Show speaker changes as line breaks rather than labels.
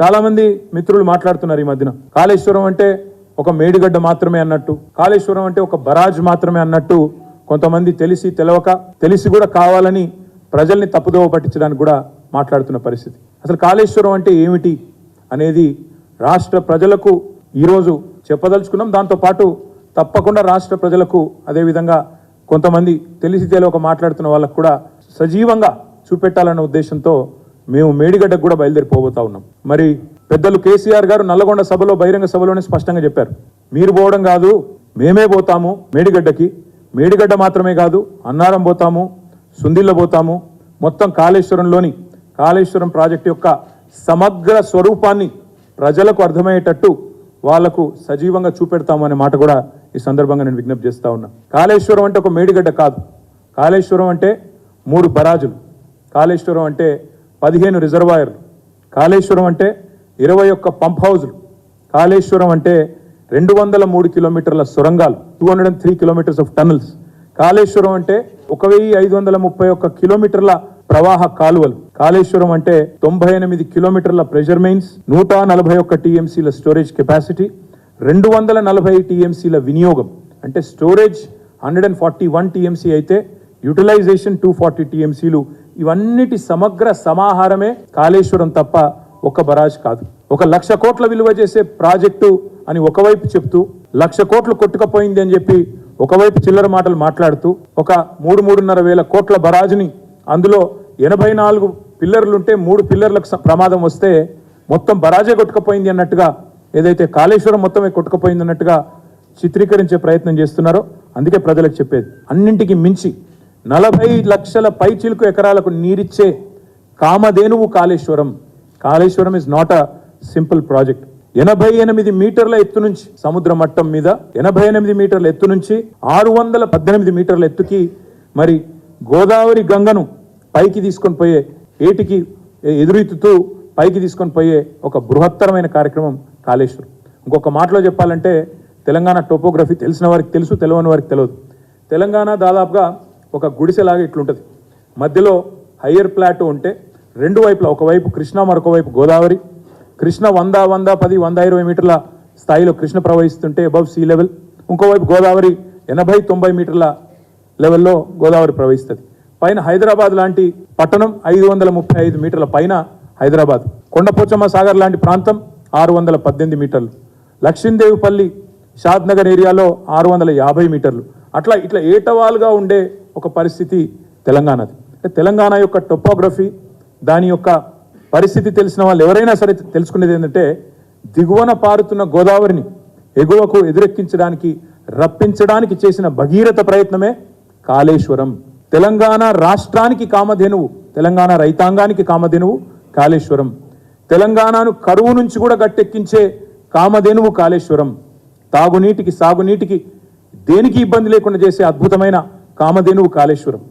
చాలా మంది మిత్రులు మాట్లాడుతున్నారు ఈ మధ్యన. కాళేశ్వరం అంటే ఒక మేడిగడ్డ మాత్రమే అన్నట్టు కాళేశ్వరం అంటే ఒక బరాజ్ మాత్రమే అన్నట్టు కొంతమంది తెలిసి తెలవక తెలిసి కూడా కావాలని ప్రజల్ని తప్పుదోవ పట్టించడానికి కూడా మాట్లాడుతున్న పరిస్థితి. అసలు కాళేశ్వరం అంటే ఏమిటి అనేది రాష్ట్ర ప్రజలకు ఈరోజు చెప్పదలుచుకున్నాం. దాంతోపాటు తప్పకుండా రాష్ట్ర ప్రజలకు అదేవిధంగా కొంతమంది తెలిసి తెలియక మాట్లాడుతున్న వాళ్ళకు కూడా సజీవంగా చూపెట్టాలన్న ఉద్దేశంతో మేము మేడిగడ్డకు కూడా బయలుదేరిపోబోతా ఉన్నాం. మరి పెద్దలు కేసీఆర్ గారు నల్లగొండ సభలో బహిరంగ సభలోనే స్పష్టంగా చెప్పారు. మీరు పోవడం కాదు మేమే పోతాము మేడిగడ్డకి. మేడిగడ్డ మాత్రమే కాదు అన్నారం పోతాము సుందిల్ల పోతాము. మొత్తం కాళేశ్వరంలోని కాళేశ్వరం ప్రాజెక్టు యొక్క సమగ్ర స్వరూపాన్ని ప్రజలకు అర్థమయ్యేటట్టు వాళ్ళకు సజీవంగా చూపెడతాము అనే మాట కూడా ఈ సందర్భంగా నేను విజ్ఞప్తి చేస్తా ఉన్నా. కాళేశ్వరం అంటే ఒక మేడిగడ్డ కాదు. కాళేశ్వరం అంటే మూడు బరాజులు. కాళేశ్వరం అంటే పదిహేను రిజర్వాయర్లు. కాళేశ్వరం అంటే ఇరవై ఒక్క పంప్ హౌజ్లు. కాళేశ్వరం అంటే రెండు వందల మూడు కిలోమీటర్ల సొరంగాలు two hundred and three kilometres of tunnels Kaleshwaram అంటే ఒక వెయ్యి ఐదు వందల ముప్పై ఒక్క కిలోమీటర్ల ప్రవాహ కాలువలు. కాళేశ్వరం అంటే తొంభై ఎనిమిది కిలోమీటర్ల ప్రెషర్ మెయిన్స్ నూట నలభై ఒక్క టీఎంసీల స్టోరేజ్ కెపాసిటీ రెండు వందల నలభై టీఎంసీల వినియోగం. అంటే storage hundred and forty one TMC అయితే యూటిలైజేషన్ టూ ఫార్టీ టీఎంసీలు ఇవన్నిటి సమగ్ర సమాహారమే కాళేశ్వరం తప్ప ఒక బరాజ్ కాదు. ఒక లక్ష కోట్ల విలువ చేసే ప్రాజెక్టు అని ఒకవైపు చెప్తూ లక్ష కోట్లు కొట్టుకపోయింది అని చెప్పి ఒకవైపు చిల్లర మాటలు మాట్లాడుతూ ఒక మూడు మూడున్నర వేల కోట్ల బరాజుని అందులో ఎనభై నాలుగు పిల్లర్లుంటే మూడు పిల్లర్లకు ప్రమాదం వస్తే మొత్తం బరాజే కొట్టుకపోయింది అన్నట్టుగా ఏదైతే కాళేశ్వరం మొత్తమే కొట్టుకపోయింది అన్నట్టుగా చిత్రీకరించే ప్రయత్నం చేస్తున్నారో అందుకే ప్రజలకు చెప్పేది. అన్నింటికి మించి నలభై లక్షల పైచిలుకు ఎకరాలకు నీరిచ్చే కామధేనువు Kaleshwaram. Kaleshwaram is not a simple project ఎనభై ఎనిమిది మీటర్ల ఎత్తు నుంచి సముద్ర మట్టం మీద ఎనభై ఎనిమిది మీటర్ల ఎత్తు నుంచి ఆరు వందల పద్దెనిమిది మీటర్ల ఎత్తుకి మరి గోదావరి గంగను పైకి తీసుకొని పోయే ఏటికి ఎదురెత్తుతూ పైకి తీసుకొని పోయే ఒక బృహత్తరమైన కార్యక్రమం కాళేశ్వరం. ఇంకొక మాటలో చెప్పాలంటే తెలంగాణ టోపోగ్రఫీ తెలిసిన వారికి తెలుసు తెలియని వారికి తెలియదు. తెలంగాణ దాదాపుగా ఒక గుడిసెలాగా ఇట్లుంటుంది. మధ్యలో హయ్యర్ ప్లాటో ఉంటే రెండు వైపులా ఒకవైపు కృష్ణ మరొక వైపు గోదావరి. కృష్ణ వంద వంద పది వంద ఇరవై మీటర్ల స్థాయిలో కృష్ణ ప్రవహిస్తుంటే అబవ్ సీ లెవెల్ ఇంకోవైపు గోదావరి ఎనభై తొంభై మీటర్ల లెవెల్లో గోదావరి ప్రవహిస్తుంది. పైన హైదరాబాద్ లాంటి పట్టణం ఐదు వందల ముప్పై ఐదు మీటర్ల పైన హైదరాబాద్. కొండపోచమ్మ సాగర్ లాంటి ప్రాంతం ఆరు వందల పద్దెనిమిది మీటర్లు. లక్ష్మీదేవిపల్లి షాద్నగర్ ఏరియాలో ఆరు వందల యాభై మీటర్లు. అట్లా ఇట్లా ఏటవాలుగా ఉండే ఒక పరిస్థితి తెలంగాణది. అంటే తెలంగాణ యొక్క టొపోగ్రఫీ దాని యొక్క పరిస్థితి తెలిసిన వాళ్ళు ఎవరైనా సరే తెలుసుకునేది ఏంటంటే దిగువన పారుతున్న గోదావరిని ఎగువకు ఎదురెక్కించడానికి రప్పించడానికి చేసిన భగీరథ ప్రయత్నమే కాళేశ్వరం. తెలంగాణ రాష్ట్రానికి కామధేనువు తెలంగాణ రైతాంగానికి కామధేనువు కాళేశ్వరం. తెలంగాణను కరువు నుంచి కూడా గట్టెక్కించే కామధేనువు కాళేశ్వరం. తాగునీటికి సాగునీటికి దేనికి ఇబ్బంది లేకుండా చేసే అద్భుతమైన కామధేనువు కాళేశ్వరం.